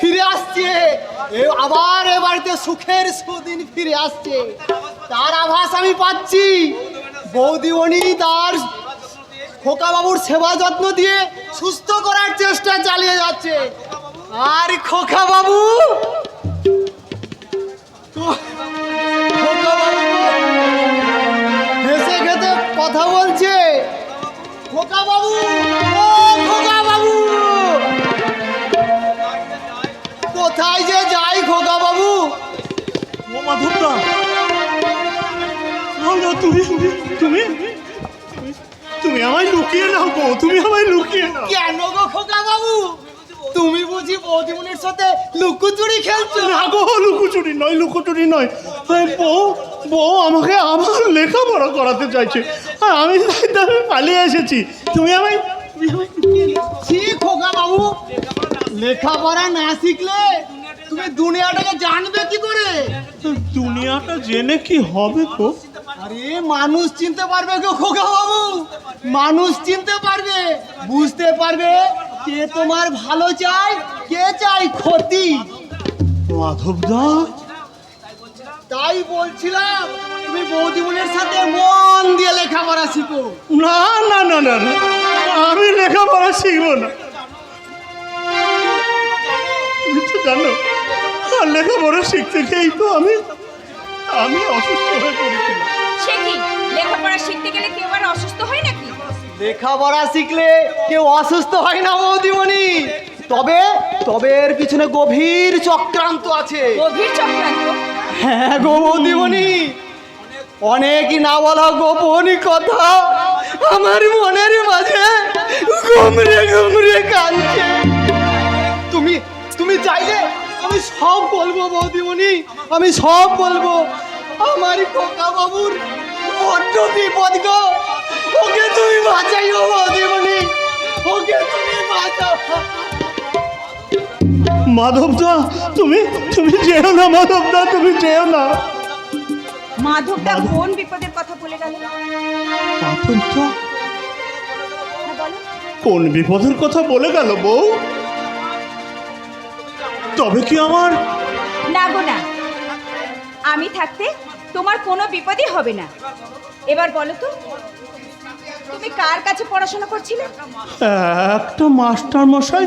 ফিরে আসছে। আবার এ বাড়িতে সুখের সুদিন ফিরে আসছে। তার আভাস আমি পাচ্ছি। বৌদিমণি তার খোকা বাবুর সেবা যত্ন দিয়ে সুস্থ করার চেষ্টা চালিয়ে যাচ্ছে। আর খোকা বাবু তো- খোকা বাবু হেসে খেতে কথা বলছে। খোকা বাবু মাধবদা তুমি তুমি তুমি আমায় লুকিয়ে নাও গো তুমি আমায় লুকিয়ে নাও। কেন গো খোকা বাবু? তুমি বুঝি বৌদিমনির সাথে লুকোচুরি খেলছো? না গো লুকোচুরি নয় লুকোচুরি নয়। বউ বউ আমাকে আমার লেখাপড়া করাতে চাইছে। আর আমি তাই আমি পালিয়ে এসেছি। তুমি আমায় খোকা বাবু লেখাপড়া না শিখলে তুমি দুনিয়াটাকে জানবে কি করে? দুনিয়াটা জেনে কি হবে তো? আরে মানুষ চিনতে পারবে গো খোকা বাবু মানুষ চিনতে পারবে বুঝতে পারবে কে তোমার ভালো চায় কে চাই ক্ষতি। মাধবদা? তাই বলছিলাম তুমি বৌদিমনের সাথে মন দিয়ে লেখাপড়া শিখো। না না না না না আমি লেখাপড়া শিখব না। তুমি তো জানো আর লেখাপড়া শিখতে গিয়েই তো আমি আমি অসুস্থ হয়ে পড়েছিলাম। সে কি লেখাপড়া শিখতে গেলে কেউ আর অসুস্থ হয় নাকি? লেখাপড়া শিখলে কেউ অসুস্থ হয় না বৌদিমণি। তবে তবে এর পিছনে গভীর চক্রান্ত আছে। গভীর চক্রান্ত? হ্যাঁ গো বৌদিমণি। অনেক না বলা গোপন কথা। আমার মনের মাঝে ঘুমরে ঘুমরে কাঁদছে। তুমি তুমি চাইলে আমি সব বলব বৌদিমণি আমি সব বলব। আমার খোকা বাবুর বড্ড বিপদ গো। ওকে তুমি বাঁচাইও বৌদিমণি ওকে তুমি বাঁচাও। মাধবদা তুমি তুমি যেও না মাধবদা তুমি যেও না। মাধবদা কোন বিপদের কথা বলে গেল? মাধবদা? হ্যাঁ, কোন বিপদের কথা বলে গেল বউ? তবে কি আমার? না গো না। আমি থাকতে তোমার কোনো বিপদই হবে না। এবার বলো তো তুমি কার কাছে পড়াশোনা করছিলে? একটা মাস্টার মশাই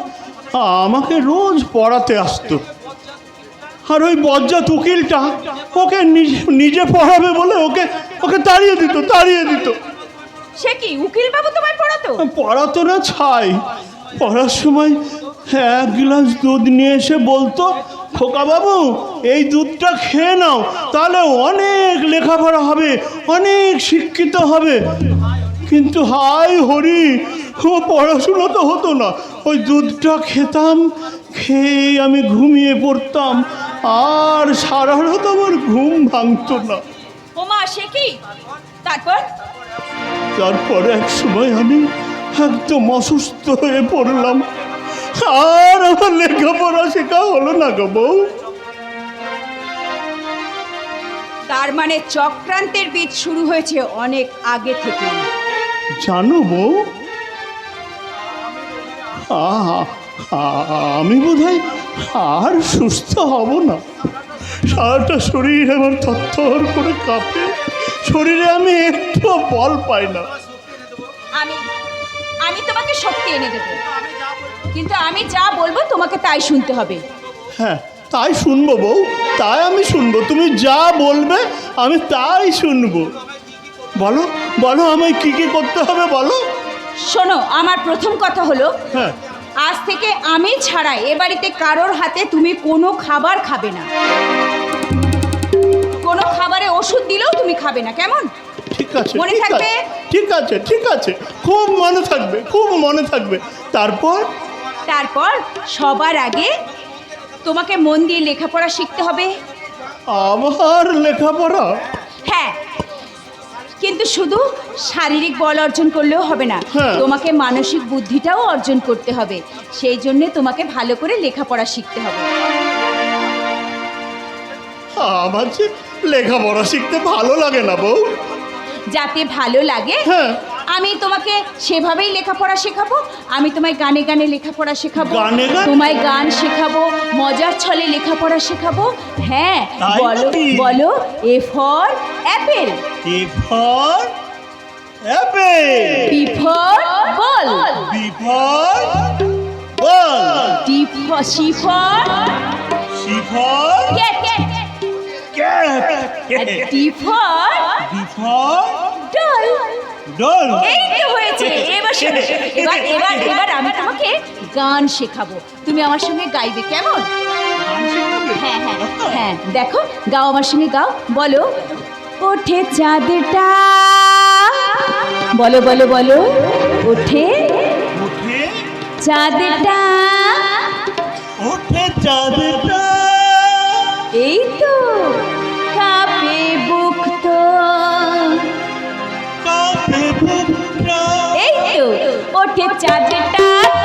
আমাকে রোজ পড়াতে আসতো। আর ওই বজ্জাত উকিলটা ওকে নিজে নিজে পড়াবে বলে ওকে ওকে তাড়িয়ে দিত তাড়িয়ে দিত। সে কি উকিল বাবু তোমায় পড়াতো? পড়াতো না ছাই। পড়ার সময় এক গ্লাস দুধ নিয়ে এসে বলতো খোকা বাবু এই দুধটা খেয়ে নাও তাহলে অনেক লেখাপড়া হবে অনেক শিক্ষিত হবে। কিন্তু হাই হরি ও পড়াশুনো তো হতো না। ওই দুধটা খেতাম খেয়ে আমি ঘুমিয়ে পড়তাম আর সারা রাত আমার ঘুম ভাঙতো না। ওমা সে কি? তারপর? তারপর এক সময় আমি একদম অসুস্থ হয়ে পড়লাম। আর আমার লেখাপড়া শেখা হলো না গো বউ। তার মানে চক্রান্তের বীজ শুরু হয়েছে অনেক আগে থেকে। জানো বউ আমি বোধ আর সুস্থ হব না। সারাটা শরীর আমার থরথর করে কাঁপে। শরীরে আমি একটু বল পাই না। আমি আমি তোমাকে শক্তি এনে দেবো। কিন্তু আমি যা বলব তোমাকে তাই শুনতে হবে। হ্যাঁ তাই শুনব বউ তাই আমি শুনব। তুমি যা বলবে আমি তাই শুনব। বলো বলো আমায় কি কি করতে হবে বলো। শোনো আমার প্রথম কথা হলো হ্যাঁ। আজ থেকে আমি ছাড়া এ বাড়িতে কারোর হাতে তুমি কোনো খাবার খাবে না। কোনো খাবারে ওষুধ দিলেও তুমি খাবে না কেমন? ঠিক আছে মনে ঠিক থাকবে? আছে, ঠিক আছে ঠিক আছে। খুব মনে থাকবে খুব মনে থাকবে। তারপর? তারপর সবার আগে তোমাকে মন দিয়ে লেখাপড়া শিখতে হবে। আমার লেখাপড়া? হ্যাঁ কিন্তু শুধু শারীরিক বল অর্জন করলেও হবে না হ্যাঁ। তোমাকে মানসিক বুদ্ধিটাও অর্জন করতে হবে। সেই জন্যে তোমাকে ভালো করে লেখাপড়া শিখতে হবে। আমার যে লেখাপড়া শিখতে ভালো লাগে না বউ। যাতে ভালো লাগে হ্যাঁ। আমি তোমাকে সেভাবেই লেখাপড়া শেখাবো আমি তোমায় গানে গানে লেখাপড়া শেখাবো গানে গানে? তোমায় গান শেখাবো মজার ছলে লেখাপড়া শেখাবো হ্যাঁ তাই বলো নাকি? বলো A for apple A for apple B for ball B for ball D for C for C for cat D for D for doll. Doll. এই তো হয়েছে। এবার শোনো এবার এবার এবার আমি তোমাকে গান শেখাবো। তুমি আমার সঙ্গে গাইবে কেমন? হ্যাঁ হ্যাঁ হ্যাঁ দেখো গাও আমার সঙ্গে গাও বলো। ওঠে চাঁদটা। বলো বলো বলো। ওঠে চাঁদটা। উঠে চাঁদটা। এই তো। চাঁদটা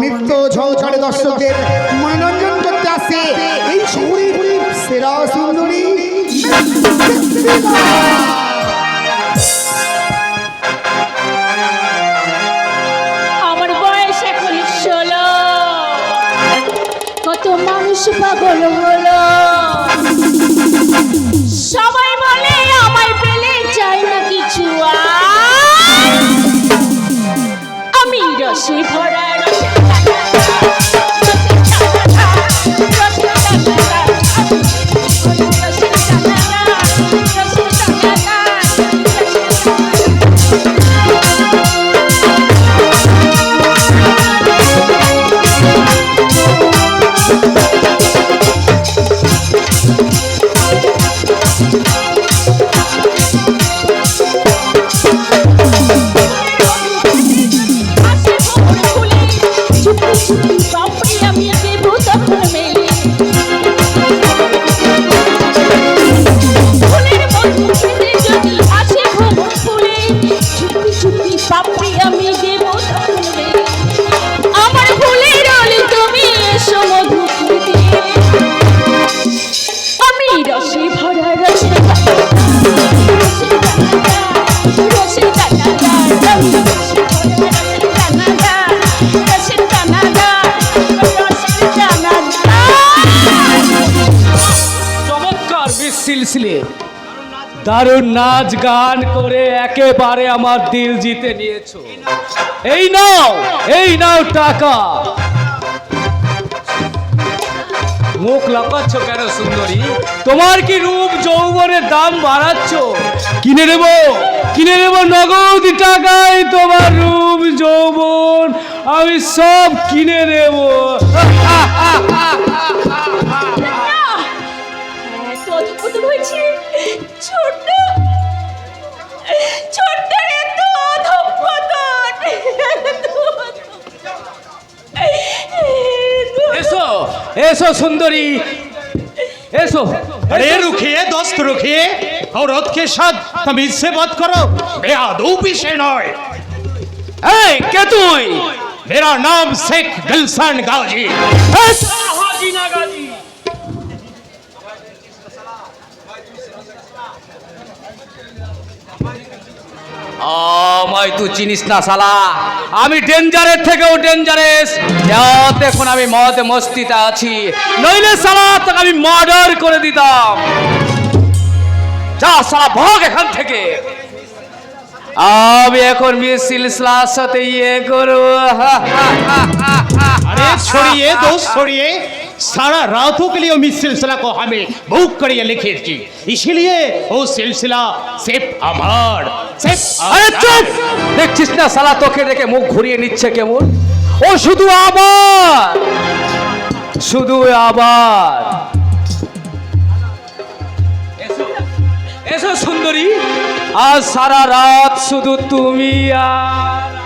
নৃত্য ঝলঝলে দর্শকদের মনোরঞ্জন করতে আসছে এই শহরের সেরা সুন্দরী। আমার বয়স এখন ষোলো। কত মানুষ পাগল হলো। সবাই দারুণ নাচ গান করে একেবারে আমার দিল জিতে নিয়েছো। এই নাও এই নাও টাকা। মুখ লাপাচ্ছ কেন, সুন্দরী? তোমার কি রূপ যৌবনের দাম বাড়াচ্ছ? কিনে নেব কিনে নেব নগদ টাকায় তোমার রূপ যৌবন। আমি সব কিনে নেব। এসো সুন্দরী এসো अरे रुकिए दोस्त रुकिए औरत के साथ तमीज से बात करो बेआदूबी से नॉय এই কে তুই मेरा नाम शेख गुलशन गाजी হয়তো চিনিস না সালা আমি ডেঞ্জারের থেকেও ডেঞ্জারেস এখন আমি মদ মস্তিতে আছি। নইলে সালা তোকে আমি মার্ডার করে দিতাম। যা সালা ভাগ এখান থেকে। আমি এখন সিলসিলার সাথে ইয়ে করব। আরে, ছড়িয়ে, দোষ ছড়িয়ে। सारा रातों के लिए उस सिलसिला को हमें बुक करिए लिखे थी इसीलिए वो सिलसिला सिर्फ अमर सिर्फ আরে চুপ দেখছিস না শালা তোকে দেখে মুখ ঘুরিয়ে নিচ্ছে কেমন ও শুধু আবার শুধু আবার এসো এসো সুন্দরী আজ সারা রাত শুধু তুমি আর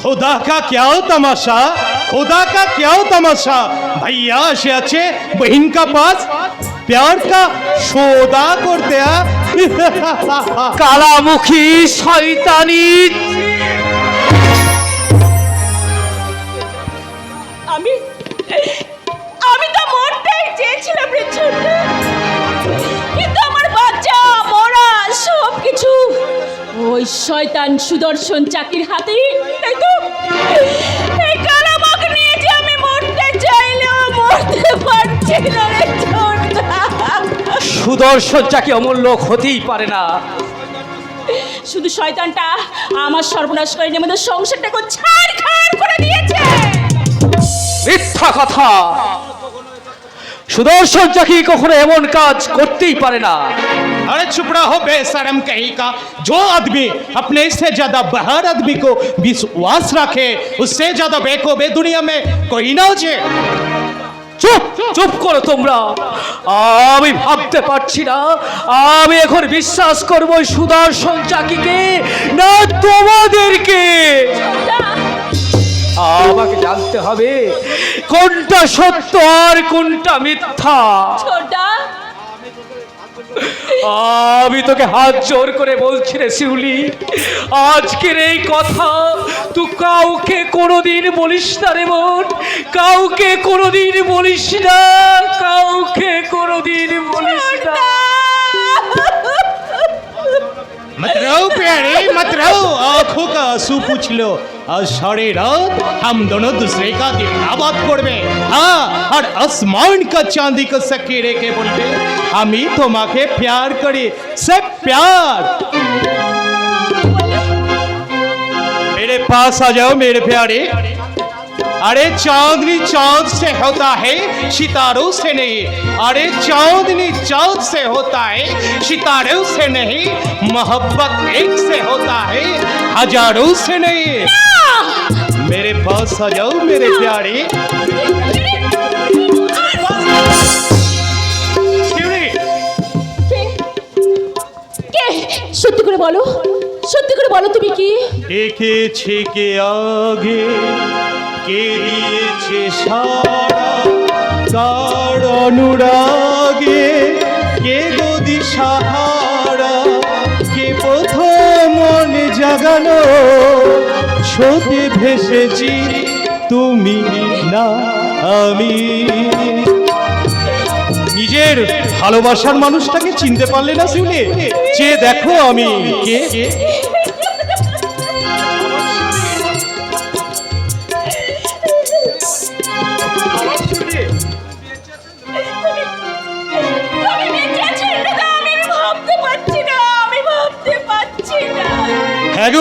খোদা কা ক্যাও তামাশা? খোদা কা ক্যাও তামাশা? ভাইয়া সে আছে বহিন কা পাস প্যার কা সৌদা করতে কালামুখী শয়তানি। আমি আমি তো মরতেই চেয়েছিলাম রে কিন্তু আমার বাচ্চা মরা সব কিছু ওই শয়তান সুদর্শন চাকির হাতেই সুদর্শন চাকি অমূল্য হতেই পারে না। শুধু শয়তানটা আমার সর্বনাশ করে নিয়ে আমাদের সংসারটাকে ছাড় খাড় করে দিয়েছে। মিথ্যা কথা। সুদর্শন চাকি কখনো এমন কাজ করতেই পারে না। अरे चुप रहो बेशरम कहीं का जो आदमी अपने से ज्यादा बहर आदमी को विश्वास रखे उससे ज्यादा बेकोबे दुनिया में कोई ना हो जे চুপ চুপ করো তোমরা আমি ভাবতে পারছি না আমি এখন বিশ্বাস করবো ওই সুদর্শন চাকিকে না তোমাদেরকে আমাকে জানতে হবে কোনটা সত্য আর কোনটা মিথ্যা ছোটা আমি তোকে হাত জোর করে বলছি রে শিউলি। আজকের এই কথা তুই কাউকে কোনোদিন বলিস না রে বোন। কাউকে কোনোদিন বলিস না, কাউকে কোনোদিন বলিস না। मत रहो प्यारे मत रहो आंखों का आंसू पूछ लो और सारे रात हम दोनों दूसरे का दिलाबाद করবে हाँ और आसमान का चांदी को सकेरे के बोलते আমি তোমাকে प्यार করি सब प्यार मेरे पास आ जाओ मेरे प्यारे अरे चांदनी चांद से होता है सितारों से नहीं अरे चांदनी चांद से होता है सितारों से नहीं मोहब्बत एक से होता है हजारों से नहीं मेरे पास आ जाओ मेरे प्यारे शिवरी, কে সত্যি করে বলো সত্যি করে বলো তুমি কি? ডেকেছে কে আগে, কে দিয়েছে সারা কার অনুরাগে, কে গদি সাহারা? কে প্রথম মনে জাগালো ছোটে ভেসেছি তুমি না আমি। নিজের ভালোবাসার মানুষটাকে চিনতে পারলে না শিউলি চেয়ে দেখো আমি কে? হ্যাঁ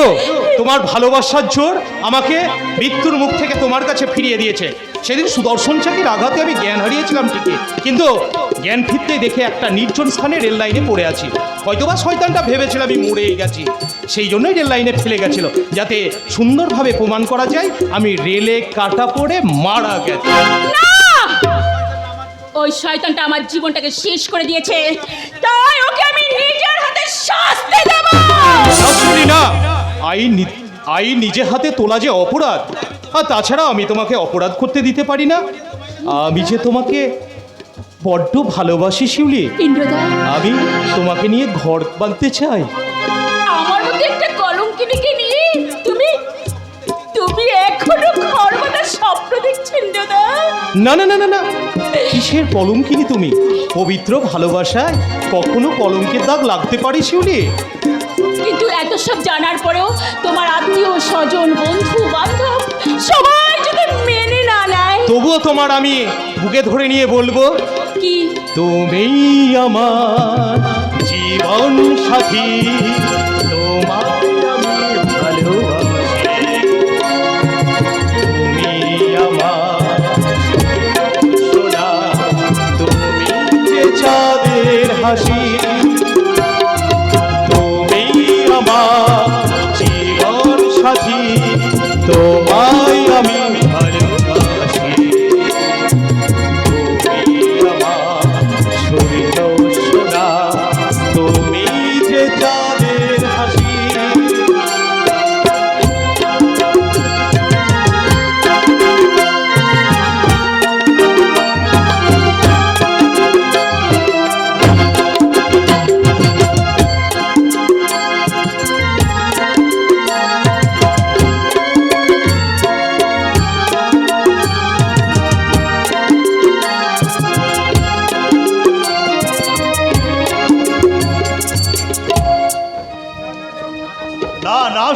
তোমার ভালোবাসার জোর আমাকে মৃত্যুর মুখ থেকে তোমার কাছে ফিরিয়ে দিয়েছে। সেদিন সুদর্শন চাকির আঘাতে আমি জ্ঞান হারিয়েছিলাম ঠিকই। কিন্তু জ্ঞান ফিরতে দেখে একটা নির্জন স্থানে রেল লাইনে পড়ে আছি। হয়তোবা শয়তানটা ভেবেছিল আমি মরেই গেছি। সেই জন্যই রেল লাইনে ফেলে গেছিল। যাতে সুন্দরভাবে প্রমাণ করা যায় আমি রেলে কাটা পড়ে মারা গেছি। ওই শয়তানটা আমার জীবনটাকে শেষ করে দিয়েছে। তাই ওকে আমি নিজের হাতে শাস্তি দেব! শাশুড়ি না। আইন নি- আইন নিজে হাতে তোলা যে অপরাধ। আর তাছাড়া আমি তোমাকে অপরাধ করতে দিতে পারি না। আমি যে তোমাকে বড্ড ভালোবাসি শিউলি। ইন্দ্রদা। আমি তোমাকে নিয়ে ঘর বাঁধতে চাই। আমার মধ্যে একটা কলঙ্কিনীকে নিয়ে তুমি তুমি এখনও ঘর বাঁধার স্বপ্ন দেখছ ইন্দ্রদা? না না না না না। কিসের কলঙ্কিনি তুমি? পবিত্র ভালোবাসায় কখনো কলঙ্কের দাগ লাগতে পারি শিউলি? কিন্তু এত সব জানার পরেও তোমার আত্মীয় স্বজন বন্ধু বান্ধব সবাই যদি মেনে তবুও তোমার আমি ঢুকে ধরে নিয়ে বলব কি? তুমি আমার জীবন সাথী।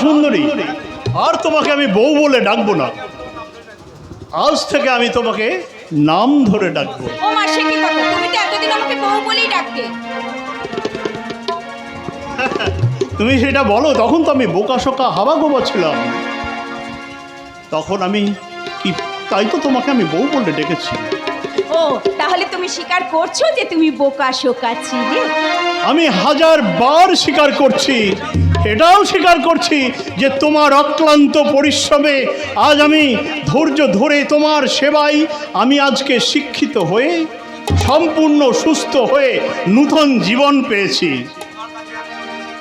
সুন্দরী আর তোমাকে আমি বউ বলে ডাকবো না। আজ থেকে আমি তোমাকে নাম ধরে ডাকবো। ও মা সে কি কথা? তুমি তো এতদিন আমাকে বউ বলেই ডাকতে। তুমি সেটা বলো তখন তো আমি বোকা শোকা হাওয়া গোবা ছিলাম। তখন আমি কি তাই তো তোমাকে আমি বউ বলে ডেকেছি। ও, তাহলে তুমি স্বীকার করছ যে তুমি বোকা শোকা ছিলে আমি হাজার বার স্বীকার করছি, এটাও স্বীকার করছি যে তোমার অক্লান্ত পরিশ্রমে আজ আমি ধৈর্য ধরে তোমার সেবায় আমি আজকে শিক্ষিত হয়ে, সম্পূর্ণ সুস্থ হয়ে নূতন জীবন পেয়েছি।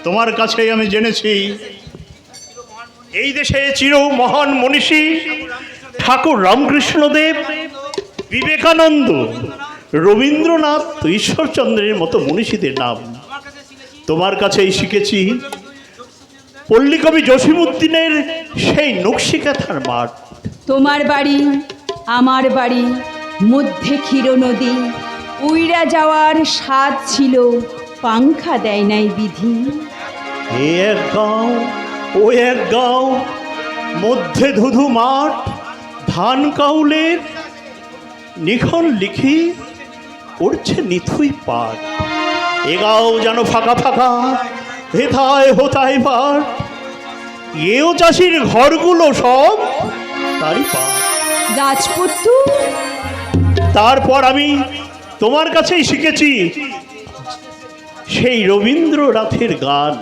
তোমার কাছেই আমি জেনেছি, এই দেশে চির মহান মনীষী ঠাকুর রামকৃষ্ণদেব বিবেকানন্দ রবীন্দ্রনাথ ঈশ্বরচন্দ্রের মতো মনীষীদের নাম। তোমার কাছেই শিখেছি পল্লীকবি জসিমুদ্দিনের সেই নকশিকাথার মাঠ। তোমার বাড়ি আমার বাড়ি মধ্যে ক্ষীর নদী উইরা যাওয়ার স্বাদ ছিল পাংখা দেয় নাই বিধি। এ এক গাঁও ও এক গাঁও মধ্যে ধুধু মাঠ ধান কাউলের নিখন লিখি পড়ছে নিথুই পাট এ গাঁও যেন ফাঁকা ফাঁকা হেথায় হোতায় পাট এও চাষির ঘরগুলো সব তারই পাট রাজপুত্তু তারপর আমি তোমার কাছেই শিখেছি সেই রবীন্দ্রনাথের গান।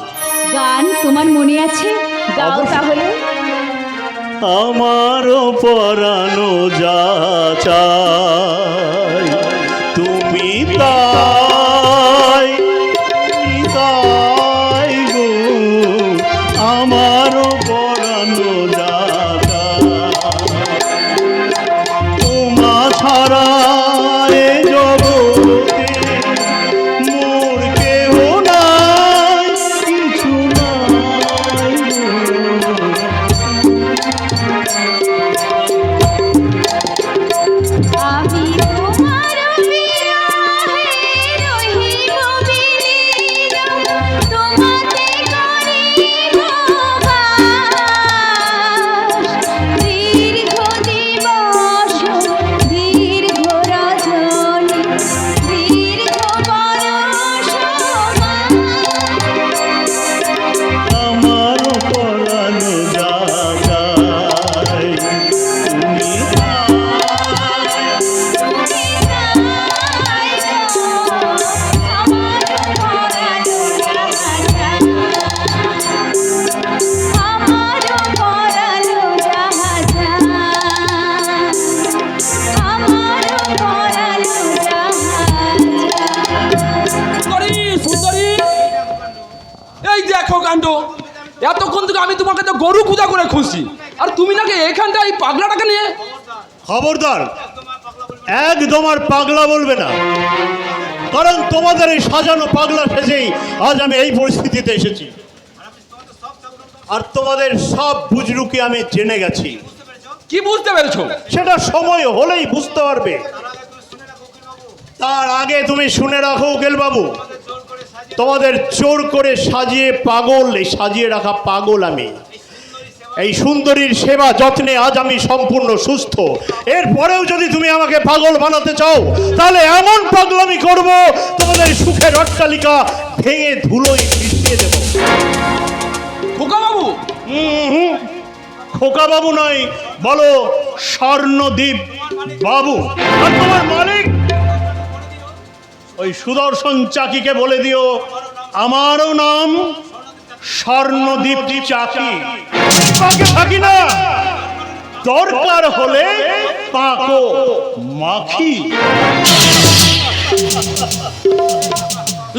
গান তোমার মনে আছে? গাও তাহলে। আমারও পরানো যা তুমি তাই এখানটা এই পাগলাটাকে নিয়ে? খবরদার একদম আর পাগলা বলবে না। কারণ তোমাদের এই সাজানো পাগলা সেজেই আজ আমি এই পরিস্থিতিতে এসেছি। আর তোমাদের সব বুজরুকি আমি জেনে গেছি। কি বুঝতে পেরেছ? সেটা সময় হলেই বুঝতে পারবে। তার আগে তুমি শুনে রাখো উকিল বাবু তোমাদের চোর করে সাজিয়ে পাগল সাজিয়ে রাখা পাগল আমি। এই সুন্দরীর সেবা যত্নে আজ আমি সম্পূর্ণ সুস্থ। এরপরেও যদি তুমি আমাকে পাগল বানাতে চাও তাহলে এমন পাগলামি করব তোমাদের সুখের অট্টালিকা ভেঙে ধুলোয় মিশিয়ে দেবো। খোকা বাবু খোকা বাবু নয় বলো স্বর্ণদ্বীপ বাবু। আর তোমার মালিক? ওই সুদর্শন চাকিকে বলে দিও আমারও নাম স্বর্ণদ্বীপ চাকি। পাকে থাকি না দরকার হলে পাকো মাখি।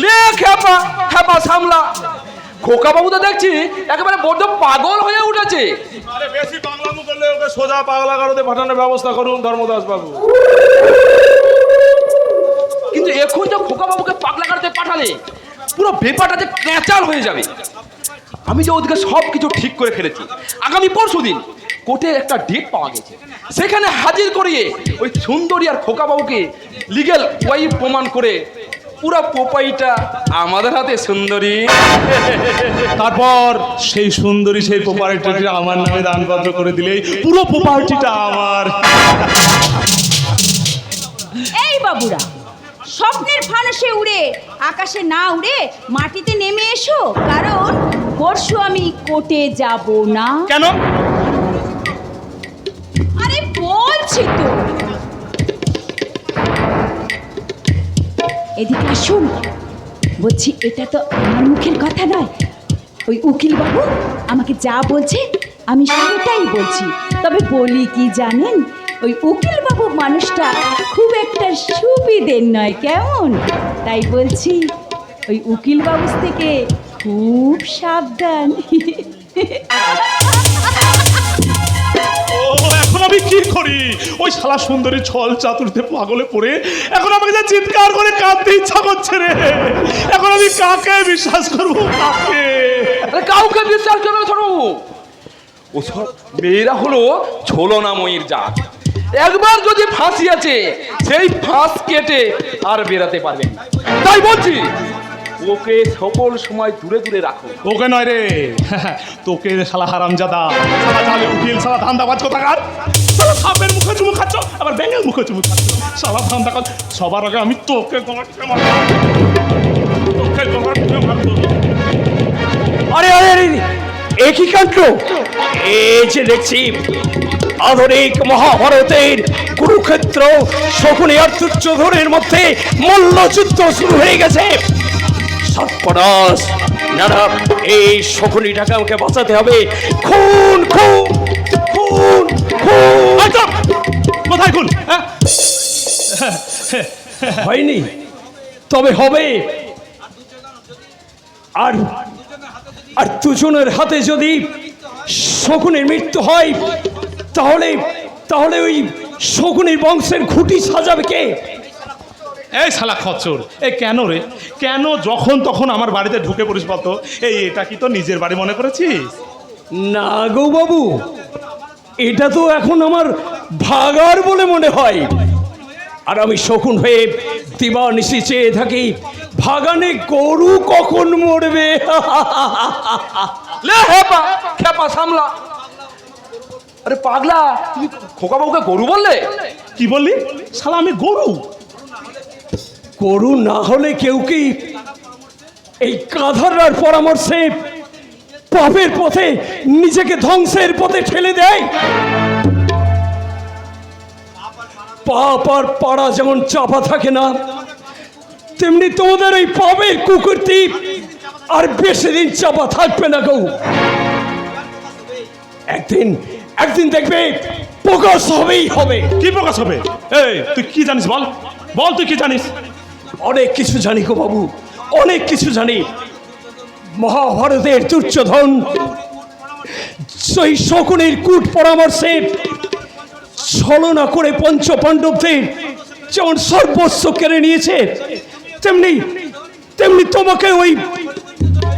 লে খেপা খেপা সামলা। খোকা বাবু তো দেখছি একেবারে বড্ড পাগল হয়ে উঠেছে। আরে বেশি বাংলামু করলে ওকে সোজা পাগলা গারদে পাঠানোর ব্যবস্থা করুন ধর্মদাস বাবু কিন্তু এখন যে খোকা বাবুকে পাগলা কাটতে পাঠালে পুরো ব্যাপারটা যে ক্যাচার হয়ে যাবে। আমি যে ওদিকে সব কিছু ঠিক করে ফেলেছি। আগামী পরশু দিন কোর্টে একটা ডেট পাওয়া গেছে। সেখানে হাজির করিয়ে ওই সুন্দরী আর খোকা বাবুকে লিগেল ওয়াইফ প্রমাণ করে পুরো পোপাইটা আমাদের হাতে সুন্দরী। তারপর সেই সুন্দরী সেই প্রপার্টিটা আমার নামে দানপত্র করে দিলেই পুরো প্রপার্টিটা আমার। এই বাবুরা স্বপ্নের ফানুসে উড়ে আকাশে না উড়ে মাটিতে নেমে এসো কারণ পরশু আমি কোর্টে যাব না। কেন? আরে বলছি তো। এদিকে আসুন বলছি এটা তো আমার মুখের কথা নয়। ওই উকিল বাবু আমাকে যা বলছে আমি সেটাই বলছি। তবে বলি কি জানেন ওই উকিল বাবু মানুষটা খুব একটা সুবিধের নয় কেমন? তাই বলছি ওই উকিল বাবু থেকে খুব সাবধান। ও এখন আমি কি করি? ওই শালা সুন্দরী ছল চাতুরিতে পাগলে পড়ে এখন আমাকে যা চিৎকার করে কাঁদতে ইচ্ছা করছে রে। এখন আমি কাকে বিশ্বাস করব কাকে? আরে কাউকে বিশ্বাস করবে ছোট ওসব মেয়েরা হলো ছলনাময়ীর জাত। একবার যদি ফাঁসি আছে সেই ফাঁস কেটে আর বেরাতে পারবেন তাই বলছি ওকে সকল সময় দূরে দূরে রাখো। ওকে নয় রে। তোকে শালা হারামজাদা। শালা জালে উকিল শালা ধান্দা বাজ কোথাকার? শালা সাপের মুখে চুমু খাচ্ছ আবার ব্যাঙের মুখে চুমু খাচ্ছ। শালা ধান্দা কাজ সবার আগে আমি তোকে গলাটিকে মারবো তোকে গলাটিকে মারবো আরে আরে আরে একই কাণ্ড? এই যে দেখছি আধুনিক মহাভারতের কুরুক্ষেত্র শকুনি আর দুর্যোধনের মধ্যে মল্লযুদ্ধ শুরু হয়ে গেছে। সর্পরাজ না না এই শকুনিটাকে আমাকে বাঁচাতে হবে। খুন খুন খুন খুন। কোথায় খুন? হ্যাঁ? হয়নি। তবে হবে। আর আর দুজনের হাতে যদি শকুনের মৃত্যু হয় তাহলে তাহলে ওই শকুনের বংশের খুঁটি সাজাবে কে? এই শালা খচ্চর এই কেন রে? কেন যখন তখন আমার বাড়িতে ঢুকে পড়িস বলতো? এই এটা কি তো নিজের বাড়ি মনে করেছিস? না গো বাবু এটা তো এখন আমার ভাগার বলে মনে হয়। আর আমি শকুন হয়ে দিবা নিশি চেয়ে থাকি ভাগানে গরু কখন মরবে? খেপা সামলা। আরে পাগলা তুমি খোকা বাবুকে গরু বললে? কি বললি? শালা আমি গরু? গরু না হলে কেউ কি এই কাঁধারার পরামর্শে পাপের পথে নিজেকে ধ্বংসের পথে ঠেলে দেয়? পাপ আর পাড়া যেমন চাপা থাকে না, তেমনি তোমাদের ওই পাপের কুকুরটি আর বেশি দিন চাপা থাকবে না কেউ একদিন একদিন দেখবে প্রকাশ হবেই হবে। কি প্রকাশ হবে? এই, তুই কি জানিস বল? বল তুই কি জানিস? অনেক কিছু জানি গো বাবু, অনেক কিছু জানি। মহাভারতের দুর্যোধন, সেই শকুনের কূট পরামর্শে ছলনা করে পঞ্চ পাণ্ডবদের যেমন সর্বস্ব কেড়ে নিয়েছে, তেমনি তেমনি তোমাকে ওই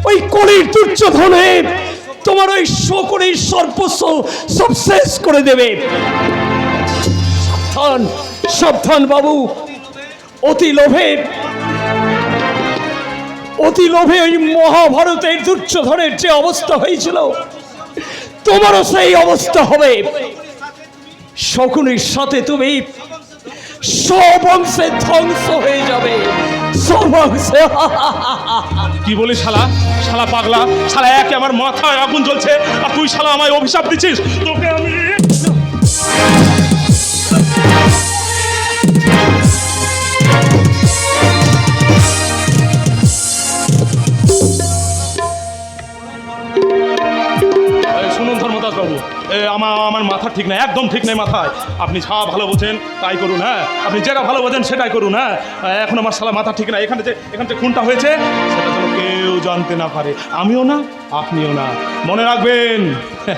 ওই কলির দুর্যোধনে তোমার ওই শকুনের সর্বস্ব সব শেষ করে দেবে। সাবধান সাবধান বাবু অতি লোভে অতি লোভে ওই মহাভারতের দুর্যোধনের যে অবস্থা হয়েছিল, তোমারও সেই অবস্থা হবে। শকুনির সাথে তুমি সবংশে ধ্বংস হয়ে যাবে। সবংশে কি বলি শালা? শালা পাগলা, শালা একে আমার মাথায় আগুন জ্বলছে, আর তুই শালা আমায় অভিশাপ দিচ্ছিস? তোকে আমি বাবু। এ, আমার আমার মাথা ঠিক নাই একদম ঠিক নাই মাথায়। আপনি যা ভালো বোঝেন তাই করুন হ্যাঁ? আপনি যেটা ভালো বোঝেন সেটাই করুন হ্যাঁ? এখন আমার শালা মাথা ঠিক নাই। এখানে যে এখান থেকে খুনটা হয়েছে সেটা যেন কেউ জানতে না পারে। আমিও না আপনিও না। মনে রাখবেন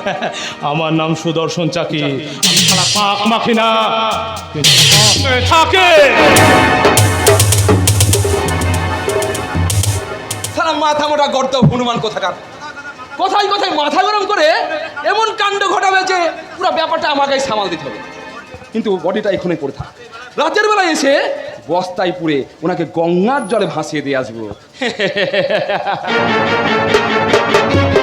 আমার নাম সুদর্শন চাকি। আমি শালা পাক মাখি না। থাকে। মাথা মোটা গর্ত হনুমান কোথাকার? কোথায় কোথায় মাথা গরম করে এমন কাণ্ড ঘটাবে যে পুরো ব্যাপারটা আমাকে সামাল দিতে হবে। কিন্তু বডিটা এখানে পড়ে থাক। রাতের বেলায় এসে বস্তায় পুড়ে ওনাকে গঙ্গার জলে ভাসিয়ে দিয়ে আসব।